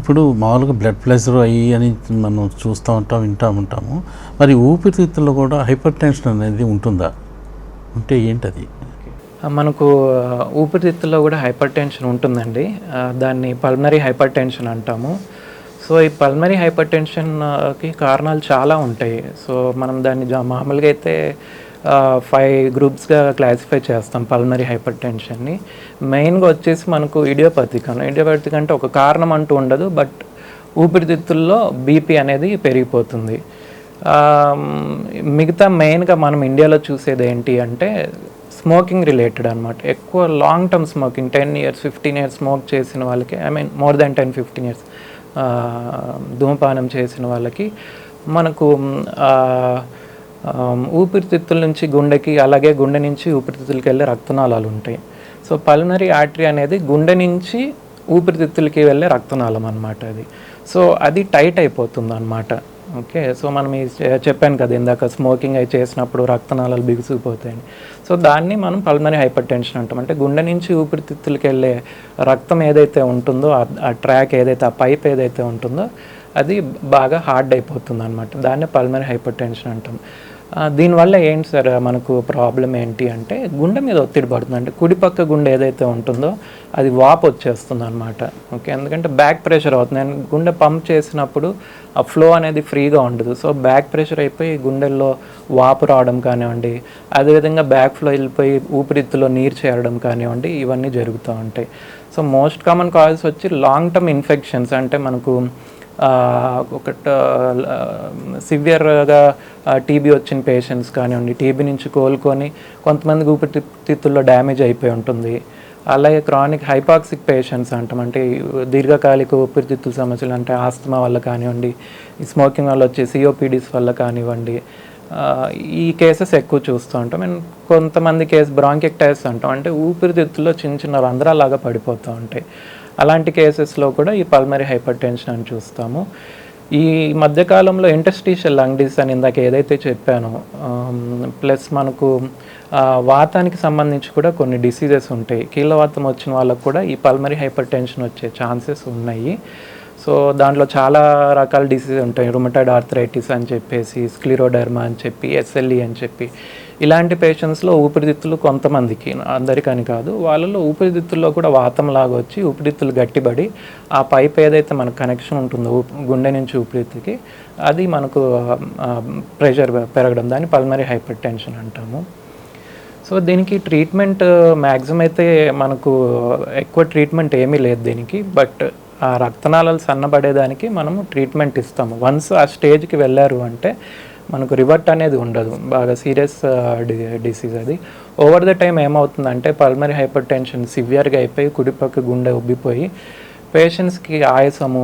ఇప్పుడు మామూలుగా blood pressure అయ్యి అని మనం చూస్తూ ఉంటాం వింటూ ఉంటాము. మరి ఊపిరితిత్తుల్లో కూడా హైపర్ టెన్షన్ అనేది ఉంటుందా? ఉంటే ఏంటది? మనకు ఊపిరితిత్తుల్లో కూడా హైపర్ టెన్షన్ ఉంటుందండి దాన్ని పల్మనరీ హైపర్ టెన్షన్ అంటాము. సో ఈ పల్మనరీ హైపర్ టెన్షన్కి కారణాలు చాలా ఉంటాయి. సో మనం దాన్ని జా- మామూలుగా అయితే ఫైవ్ గ్రూప్స్గా క్లాసిఫై చేస్తాం పల్మరీ హైపర్ టెన్షన్ని మెయిన్గా వచ్చేసి మనకు ఇడియోపతిక్ అన్న ఇడియోపతిక్ అంటే ఒక కారణం అంటూ ఉండదు బట్ ఊపిరితిత్తుల్లో బీపీ అనేది పెరిగిపోతుంది. మిగతా మెయిన్గా మనం ఇండియాలో చూసేది ఏంటి అంటే స్మోకింగ్ రిలేటెడ్ అనమాట ఎక్కువ long term smoking ten years fifteen years smoke చేసిన వాళ్ళకి I mean more than ten fifteen years ధూమపానం చేసిన వాళ్ళకి మనకు ఊపిరితిత్తుల నుంచి గుండెకి అలాగే గుండె నుంచి ఊపిరితిత్తులకి వెళ్ళే రక్తనాళాలు ఉంటాయి. సో పల్మనరీ ఆర్టరీ అనేది గుండె నుంచి ఊపిరితిత్తులకి వెళ్ళే రక్తనాళం అనమాట అది. సో అది టైట్ అయిపోతుంది అనమాట ఓకే? సో మనం ఈ చెప్పాను కదా ఇందాక స్మోకింగ్ అయి చేసినప్పుడు రక్తనాళాలు బిగుసుకుపోతాయని. సో దాన్ని మనం పల్మనరీ హైపర్ టెన్షన్ అంటాం. అంటే గుండె నుంచి ఊపిరితిత్తులకి వెళ్ళే రక్తం ఏదైతే ఉంటుందో ఆ ట్రాక్ ఏదైతే ఆ పైప్ ఏదైతే ఉంటుందో అది బాగా హార్డ్ అయిపోతుంది అనమాట దాన్ని పల్మరీ హైపర్ టెన్షన్ అంటాం దీనివల్ల ఏంటి సార్ మనకు ప్రాబ్లం ఏంటి అంటే గుండె మీద ఒత్తిడి పడుతుంది. అంటే కుడిపక్క గుండె ఏదైతే ఉంటుందో అది వాపు వచ్చేస్తుంది అనమాట ఓకే ఎందుకంటే బ్యాక్ ప్రెషర్ అవుతుంది. అండ్ గుండె పంప్ చేసినప్పుడు ఆ ఫ్లో అనేది ఫ్రీగా ఉండదు. సో బ్యాక్ ప్రెషర్ అయిపోయి గుండెల్లో వాపు రావడం కానివ్వండి అదేవిధంగా బ్యాక్ ఫ్లో వెళ్ళిపోయి ఊపిరిత్తులో నీరు చేరడం కానివ్వండి ఇవన్నీ జరుగుతూ ఉంటాయి. సో మోస్ట్ కామన్ కాజెస్ వచ్చి లాంగ్ టర్మ్ ఇన్ఫెక్షన్స్ అంటే మనకు ఒక సివియర్గా టీబీ వచ్చిన పేషెంట్స్ కానివ్వండి టీబీ నుంచి కోలుకొని కొంతమందికి ఊపిరితిత్తుల్లో డ్యామేజ్ అయిపోయి ఉంటుంది. అలాగే క్రానిక్ హైపాక్సిక్ పేషెంట్స్ అంటాం. అంటే దీర్ఘకాలిక ఊపిరితిత్తుల సమస్యలు అంటే ఆస్తమా వల్ల కానివ్వండి స్మోకింగ్ వల్ల వచ్చే సిఓపిడిస్ వల్ల కానివ్వండి ఈ కేసెస్ ఎక్కువ చూస్తూ ఉంటాం. అండ్ కొంతమంది కేసు బ్రాంకెక్టైస్ అంటాం. అంటే ఊపిరితిత్తుల్లో చిన్న చిన్న రంధ్రాలాగా పడిపోతూ ఉంటాయి. అలాంటి కేసెస్లో కూడా ఈ పల్మరీ హైపర్ టెన్షన్ అని చూస్తాము. ఈ మధ్యకాలంలో ఇంటర్స్టిషియల్ లంగ్ డిసీజ్ అని ఇందాక ఏదైతే చెప్పానో ప్లస్ మనకు వాతానికి సంబంధించి కూడా కొన్ని డిసీజెస్ ఉంటాయి. కీళ్ళవాతం వచ్చిన వాళ్ళకు కూడా ఈ పల్మరీ హైపర్ టెన్షన్ వచ్చే ఛాన్సెస్ ఉన్నాయి. సో దాంట్లో చాలా రకాల డిసీజ్ ఉంటాయి. రుమటైడ్ ఆర్థరైటిస్ అని చెప్పేసి స్క్లిరోడర్మా అని చెప్పి ఎస్ఎల్ఈ అని చెప్పి. ఇలాంటి పేషెంట్స్లో ఊపిరితిత్తులు కొంతమందికి అందరికని కాదు. వాళ్ళలో ఊపిరితిత్తుల్లో కూడా వాతం లాగా వచ్చి ఊపిరితిత్తులు గట్టిబడి ఆ పైప్ ఏదైతే మనకు కనెక్షన్ ఉంటుందో గుండె నుంచి ఊపిరితిత్తుకి అది మనకు ప్రెషర్ పెరగడం దాన్ని పల్మరీ హైపర్ టెన్షన్ అంటాము. సో దీనికి ట్రీట్మెంట్ మ్యాక్సిమం అయితే మనకు ఎక్కువ ట్రీట్మెంట్ ఏమీ లేదు దీనికి. బట్ ఆ రక్తనాళాలు సన్నబడేదానికి మనము ట్రీట్మెంట్ ఇస్తాము. వన్స్ ఆ స్టేజ్కి వెళ్ళారు అంటే మనకు రివర్ట్ అనేది ఉండదు. బాగా సీరియస్ డిసీజ్ అది. ఓవర్ ద టైం ఏమవుతుందంటే పల్మరీ హైపర్ టెన్షన్ సివియర్గా అయిపోయి కుడిపక్క గుండె ఉబ్బిపోయి పేషెంట్స్కి ఆయాసము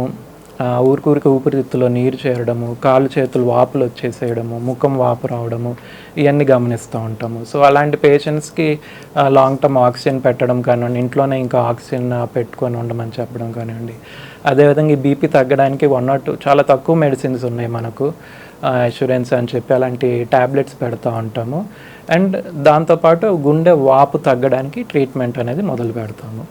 ఊరికూరికి ఊపిరితిత్తులో నీరు చేరడము కాళ్ళు చేతులు వాపులు వచ్చేసేయడము ముఖం వాపు రావడము ఇవన్నీ గమనిస్తూ ఉంటాము. సో అలాంటి పేషెంట్స్కి లాంగ్ టర్మ్ ఆక్సిజన్ పెట్టడం కానివ్వండి ఇంట్లోనే ఇంకా ఆక్సిజన్ పెట్టుకొని ఉండమని చెప్పడం కానివ్వండి. అదేవిధంగా ఈ బీపీ తగ్గడానికి వన్ నాట్ టూ చాలా తక్కువ మెడిసిన్స్ ఉన్నాయి మనకు అష్యూరెన్స్ అని చెప్పి అలాంటి ట్యాబ్లెట్స్ పెడతా ఉంటాము. అండ్ దాంతోపాటు గుండె వాపు తగ్గడానికి ట్రీట్మెంట్ అనేది మొదలు పెడతాము.